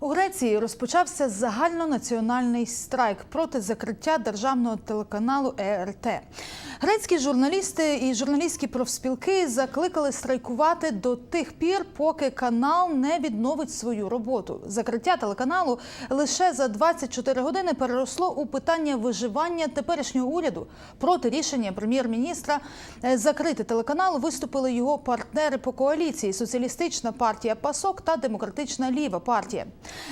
У Греції розпочався загальнонаціональний страйк проти закриття державного телеканалу ЕРТ. Грецькі журналісти і журналістські профспілки закликали страйкувати до тих пір, поки канал не відновить свою роботу. Закриття телеканалу лише за 24 години переросло у питання виживання теперішнього уряду. Проти рішення прем'єр-міністра е, закрити телеканал виступили його партнери по коаліції: соціалістична партія ПАСОК та демократична ліва партія.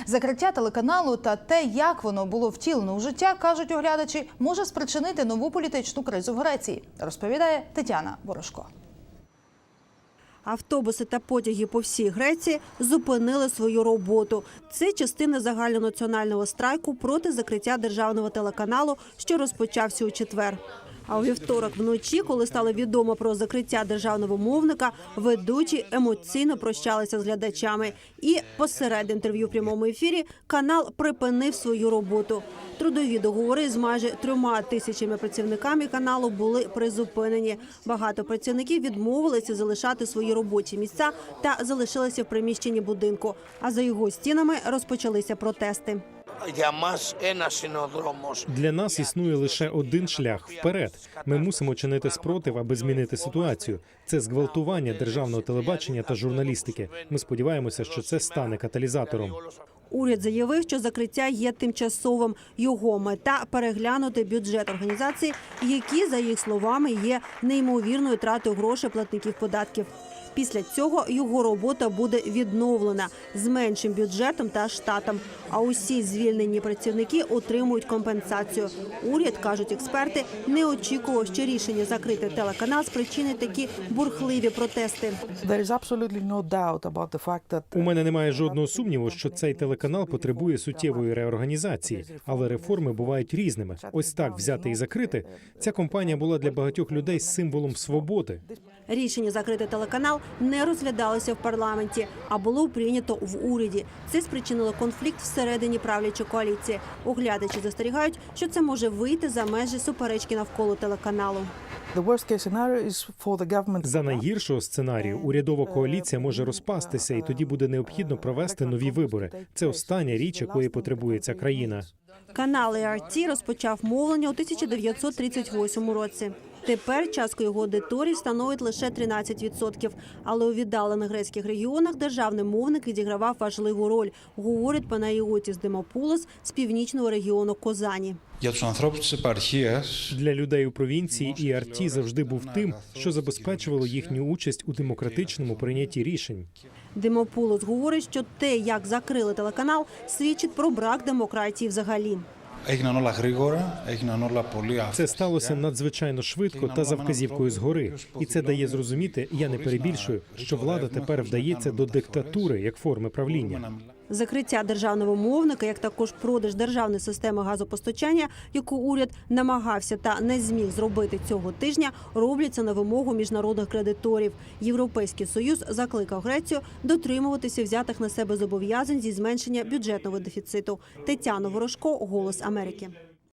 Закриття телеканалу та те, як воно було втілено у життя, кажуть оглядачі, може спричинити нову політичну кризу в Греції. Розповідає Тетяна Ворожко. Автобуси та потяги по всій Греції зупинили свою роботу. Це частина загальнонаціонального страйку проти закриття державного телеканалу, що розпочався у четвер. А у вівторок вночі, коли стало відомо про закриття державного мовника, ведучі емоційно прощалися з глядачами. І посеред інтерв'ю в прямому ефірі канал припинив свою роботу. Трудові договори з майже трьома тисячами працівниками каналу були призупинені. Багато працівників відмовилися залишати свої робочі місця та залишилися в приміщенні будинку. А за його стінами розпочалися протести. Для нас існує лише один шлях вперед. Ми мусимо чинити спротив, аби змінити ситуацію. Це зґвалтування державного телебачення та журналістики. Ми сподіваємося, що це стане каталізатором. Уряд заявив, що закриття є тимчасовим. Його мета переглянути бюджет організації, які за їх словами є неймовірною тратою грошей платників податків. Після цього його робота буде відновлена з меншим бюджетом та штатом. А усі звільнені працівники отримують компенсацію. Уряд кажуть експерти, не очікував, що рішення закрити телеканал спричинить такі бурхливі протести. У мене немає жодного сумніву, що цей телеканал потребує суттєвої реорганізації, але реформи бувають різними. Ось так взяти і закрити. Ця компанія була для багатьох людей символом свободи. Рішення закрити телеканал не розглядалося в парламенті, а було прийнято в уряді. Це спричинило конфлікт всередині правлячої коаліції. Оглядачі застерігають, що це може вийти за межі суперечки навколо телеканалу. За найгіршого сценарію урядова коаліція може розпастися, і тоді буде необхідно провести нові вибори. Це остання річ, якої потребує ця країна. Канал ERT розпочав мовлення у 1938 році. Тепер частка його аудиторії становить лише 13%. Але у віддалених грецьких регіонах державний мовник відігравав важливу роль, говорить пана Іотіс Демопулос з північного регіону Козані. Для людей у провінції і арті завжди був тим, що забезпечувало їхню участь у демократичному прийнятті рішень. Демопулос говорить, що те, як закрили телеканал, свідчить про брак демократії взагалі. Це сталося надзвичайно швидко та за вказівкою згори. І це дає зрозуміти, я не перебільшую, що влада тепер вдається до диктатури як форми правління. Закриття державного мовника, як також продаж державної системи газопостачання, яку уряд намагався та не зміг зробити цього тижня, робляться на вимогу міжнародних кредиторів. Європейський союз закликав Грецію дотримуватися взятих на себе зобов'язань зі зменшення бюджетного дефіциту. Тетяна Ворожко, Голос Америки.